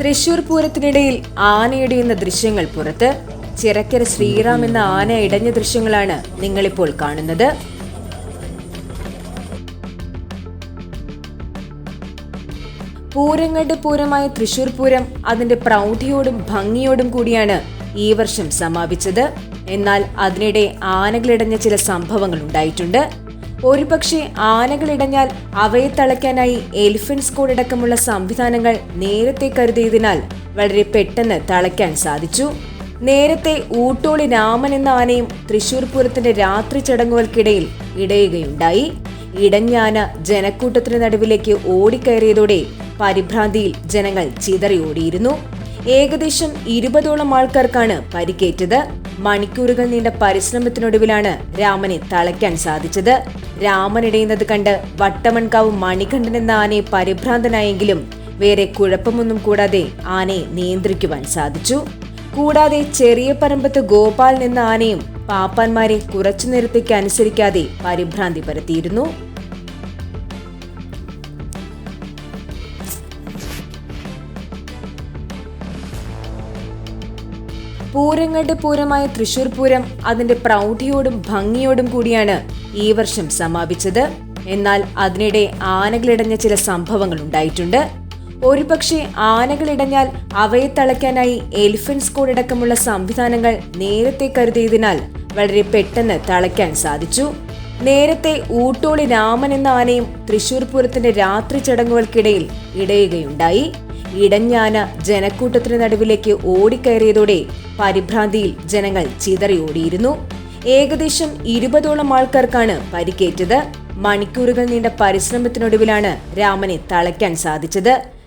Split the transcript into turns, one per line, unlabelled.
തൃശൂർ പൂരത്തിനിടയിൽ ആനയിടയുന്ന ദൃശ്യങ്ങൾ പുറത്ത് ചിറക്കര ശ്രീറാം എന്ന ആന ഇടഞ്ഞ ദൃശ്യങ്ങളാണ് നിങ്ങളിപ്പോൾ കാണുന്നത്. പൂരങ്ങളുടെ പൂരമായ തൃശൂർ പൂരം അതിന്റെ പ്രൗഢിയോടും ഭംഗിയോടും കൂടിയാണ് ഈ വർഷം സമാപിച്ചത്. എന്നാൽ അതിനിടെ ആനകളിടഞ്ഞ ചില സംഭവങ്ങൾ ഉണ്ടായിട്ടുണ്ട്. ഒരുപക്ഷെ ആനകളിടഞ്ഞാൽ അവയെ തളയ്ക്കാനായി എലിഫന്റ് സ്കോഡ് അടക്കമുള്ള സംവിധാനങ്ങൾ നേരത്തെ കരുതിയതിനാൽ വളരെ പെട്ടെന്ന് തളയ്ക്കാൻ സാധിച്ചു. നേരത്തെ ഊട്ടോളി രാമൻ എന്ന ആനയും തൃശൂർ പൂരത്തിന്റെ രാത്രി ചടങ്ങുകൾക്കിടയിൽ ഇടയുകയുണ്ടായി. ഇടഞ്ഞാന ജനക്കൂട്ടത്തിന് നടുവിലേക്ക് ഓടിക്കയറിയതോടെ പരിഭ്രാന്തിയിൽ ജനങ്ങൾ ചിതറി ഓടിയിരുന്നു ഏകദേശം ഇരുപതോളം ആൾക്കാർക്കാണ് പരിക്കേറ്റത്. മണിക്കൂറുകൾ നീണ്ട പരിശ്രമത്തിനൊടുവിലാണ് രാമനെ തളയ്ക്കാൻ സാധിച്ചത്. രാമൻ ഇടയുന്നത് കണ്ട് വട്ടമൺകാവ് മണികണ്ഠൻ എന്ന ആനയെ പരിഭ്രാന്തനായെങ്കിലും വേറെ കുഴപ്പമൊന്നും കൂടാതെ ആനയെ നിയന്ത്രിക്കുവാൻ സാധിച്ചു. കൂടാതെ ചെറിയ പറമ്പത്ത് ഗോപാൽ എന്ന ആനയും പാപ്പാന്മാരെ കുറച്ചു നേരത്തേക്ക് അനുസരിക്കാതെ പരിഭ്രാന്തി പരത്തിയിരുന്നു. പൂരങ്ങളുടെ പൂരമായ തൃശൂർ പൂരം അതിന്റെ പ്രൗഢിയോടും ഭംഗിയോടും കൂടിയാണ് ഈ വർഷം സമാപിച്ചത്. എന്നാൽ അതിനിടെ ആനകളിടഞ്ഞ ചില സംഭവങ്ങൾ ഉണ്ടായിട്ടുണ്ട്. ഒരുപക്ഷെ ആനകളിടഞ്ഞാൽ അവയെ തളയ്ക്കാനായി എലിഫന്റ് സ്കോഡ് അടക്കമുള്ള സംവിധാനങ്ങൾ നേരത്തെ കരുതിയതിനാൽ വളരെ പെട്ടെന്ന് തളയ്ക്കാൻ സാധിച്ചു. നേരത്തെ ഊട്ടോളി രാമൻ എന്ന ആനയും തൃശൂർ പൂരത്തിന്റെ രാത്രി ചടങ്ങുകൾക്കിടയിൽ ഇടയുകയുണ്ടായി. ഇടഞ്ഞാന ജനക്കൂട്ടത്തിന് നടുവിലേക്ക് ഓടിക്കയറിയതോടെ പരിഭ്രാന്തിയിൽ ജനങ്ങൾ ചിതറി ഓടിയിരുന്നു ഏകദേശം ഇരുപതോളം ആൾക്കാർക്കാണ് പരിക്കേറ്റത്. മണിക്കൂറുകൾ നീണ്ട പരിശ്രമത്തിനൊടുവിലാണ് രാമനെ തളയ്ക്കാൻ സാധിച്ചത്.